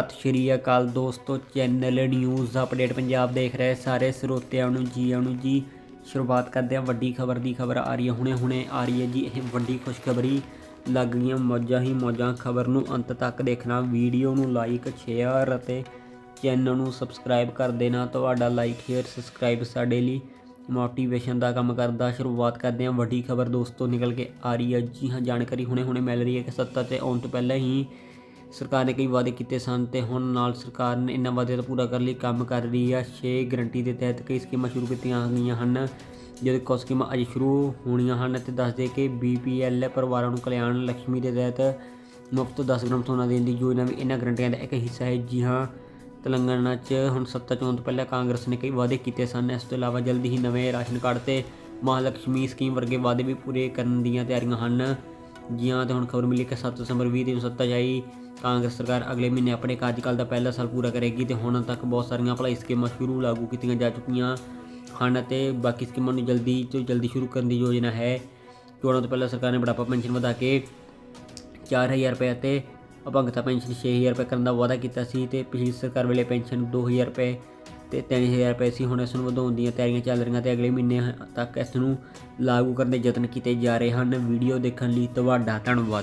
ਸਤਿ ਸ਼੍ਰੀ ਅਕਾਲ ਦੋਸਤੋ, channel news update Punjab ਦੇਖ ਰਹੇ ਸਾਰੇ ਸਰੋਤਿਆਂ ਨੂੰ ਜੀ ਆਉਣ ਨੂੰ ਜੀ। ਸ਼ੁਰੂਆਤ ਕਰਦੇ ਹਾਂ, ਵੱਡੀ ਖਬਰ ਦੀ ਖਬਰ ਆ ਰਹੀ ਹੈ, ਹੁਣੇ ਹੁਣੇ ਆ ਰਹੀ ਹੈ ਜੀ, ਇਹ ਵੱਡੀ ਖੁਸ਼ਖਬਰੀ ਲੱਗ ਗਈਆਂ, ਮੌਜਾਂ ਹੀ ਮੌਜਾਂ। ਖਬਰ ਨੂੰ ਅੰਤ ਤੱਕ ਦੇਖਣਾ, ਵੀਡੀਓ ਨੂੰ ਲਾਈਕ ਸ਼ੇਅਰ ਅਤੇ ਚੈਨਲ ਨੂੰ ਸਬਸਕ੍ਰਾਈਬ ਕਰ ਦੇਣਾ। ਤੁਹਾਡਾ ਲਾਈਕ ਸ਼ੇਅਰ ਸਬਸਕ੍ਰਾਈਬ ਸਾਡੇ ਲਈ ਮੋਟੀਵੇਸ਼ਨ ਦਾ ਕੰਮ ਕਰਦਾ। ਸ਼ੁਰੂਆਤ ਕਰਦੇ ਹਾਂ, ਵੱਡੀ ਖਬਰ ਦੋਸਤੋ ਨਿਕਲ ਕੇ ਆ ਰਹੀ ਹੈ। ਜੀ ਹਾਂ, ਜਾਣਕਾਰੀ ਹੁਣੇ ਹੁਣੇ ਮਿਲ ਰਹੀ ਹੈ ਕਿ ਸੱਤਾ ਤੇ ਆਉਣ ਤੋਂ ਪਹਿਲਾਂ ਹੀ ਸਰਕਾਰ ਨੇ ਕਈ ਵਾਅਦੇ ਕੀਤੇ ਸਨ ਤੇ ਹੁਣ ਨਾਲ ਸਰਕਾਰ ਨੇ ਇਹਨਾਂ ਵਾਅਦਿਆਂ ਦਾ ਪੂਰਾ ਕਰਨ ਲਈ ਕੰਮ ਕਰ ਰਹੀ ਹੈ 6 ਗਰੰਟੀ ਦੇ ਤਹਿਤ ਕਈ ਸਕੀਮਾਂ ਸ਼ੁਰੂ ਕੀਤੀਆਂ ਗਈਆਂ ਹਨ ਜਦੋਂ ਕੁਝ ਸਕੀਮਾਂ ਅਜੇ ਸ਼ੁਰੂ ਹੋਣੀਆਂ ਹਨ ਤੇ ਦੱਸਦੇ ਕਿ ਬੀਪੀਐਲ ਪਰਿਵਾਰਾਂ ਨੂੰ ਕਲਿਆਣ ਲਕਸ਼ਮੀ ਦੇ ਤਹਿਤ ਮੁਫਤ 10 ਗ੍ਰਾਮ ਸੋਨਾ ਦੇਣ ਦੀ ਯੋਜਨਾ ਵੀ ਇਹਨਾਂ ਗਰੰਟੀਆਂ ਦਾ ਇੱਕ ਹਿੱਸਾ ਹੈ। ਜੀ ਹਾਂ, ਤੇਲੰਗਾਨਾ 'ਚ ਹੁਣ ਸੱਤਾ ਚੋਣ ਤੋਂ ਪਹਿਲਾਂ ਕਾਂਗਰਸ ਨੇ ਕਈ ਵਾਅਦੇ ਕੀਤੇ ਸਨ। ਇਸ ਤੋਂ ਇਲਾਵਾ ਜਲਦੀ ਹੀ ਨਵੇਂ ਰਾਸ਼ਨ ਕਾਰਡ ਤੇ ਮਹਾਲక్ష్ਮੀ ਸਕੀਮ ਵਰਗੇ ਵਾਅਦੇ ਵੀ ਪੂਰੇ ਕਰਨ ਦੀਆਂ ਤਿਆਰੀਆਂ ਹਨ। ਜੀ ਤੇ ਹੁਣ ਖਬਰ ਮਿਲੀ ਕਿ 7 ਦਸੰਬਰ 20 ਨੂੰ ਸੱਤਾ 'ਚ ਆਈ ਕਾਂਗਰਸ ਸਰਕਾਰ ਅਗਲੇ ਮਹੀਨੇ ਆਪਣੇ ਕਾਰਜਕਾਲ ਦਾ ਪਹਿਲਾ ਸਾਲ ਪੂਰਾ ਕਰੇਗੀ ਤੇ ਹੁਣ ਤੱਕ ਬਹੁਤ ਸਾਰੀਆਂ ਭਲਾਈ ਸਕੀਮਾਂ ਸ਼ੁਰੂ ਲਾਗੂ ਕੀਤੀਆਂ ਜਾ ਚੁੱਕੀਆਂ ਹਨ ਅਤੇ ਬਾਕੀ ਸਕੀਮਾਂ ਨੂੰ ਜਲਦੀ ਤੋਂ ਜਲਦੀ ਸ਼ੁਰੂ ਕਰਨ ਦੀ ਯੋਜਨਾ ਹੈ। ਚੋਣਾਂ ਤੋਂ ਪਹਿਲਾਂ ਸਰਕਾਰ ਨੇ ਬੁਢਾਪਾ ਪੈਨਸ਼ਨ ਵਧਾ ਕੇ 4000 ਰੁਪਏ ਅਤੇ ਅਪੰਗਤਾ ਪੈਨਸ਼ਨ 6000 ਰੁਪਏ ਕਰਨ ਦਾ ਵਾਅਦਾ ਕੀਤਾ ਸੀ ਤੇ ਪਿਛਲੀ ਸਰਕਾਰ ਵੇਲੇ ਪੈਨਸ਼ਨ 2000 ਰੁਪਏ ਤੇ 3000 ਰੁਪਏ ਸੀ ਹੁਣ ਇਸ ਨੂੰ ਵਧਾਉਣ ਦੀਆਂ ਤਿਆਰੀਆਂ ਚੱਲ ਰਹੀਆਂ ਤੇ ਅਗਲੇ ਮਹੀਨੇ ਤੱਕ ਇਸ ਨੂੰ ਲਾਗੂ ਕਰਨ ਦੇ ਯਤਨ ਕੀਤੇ ਜਾ ਰਹੇ ਹਨ। ਵੀਡੀਓ ਦੇਖਣ ਲਈ ਤੁਹਾਡਾ ਧੰਨਵਾਦ।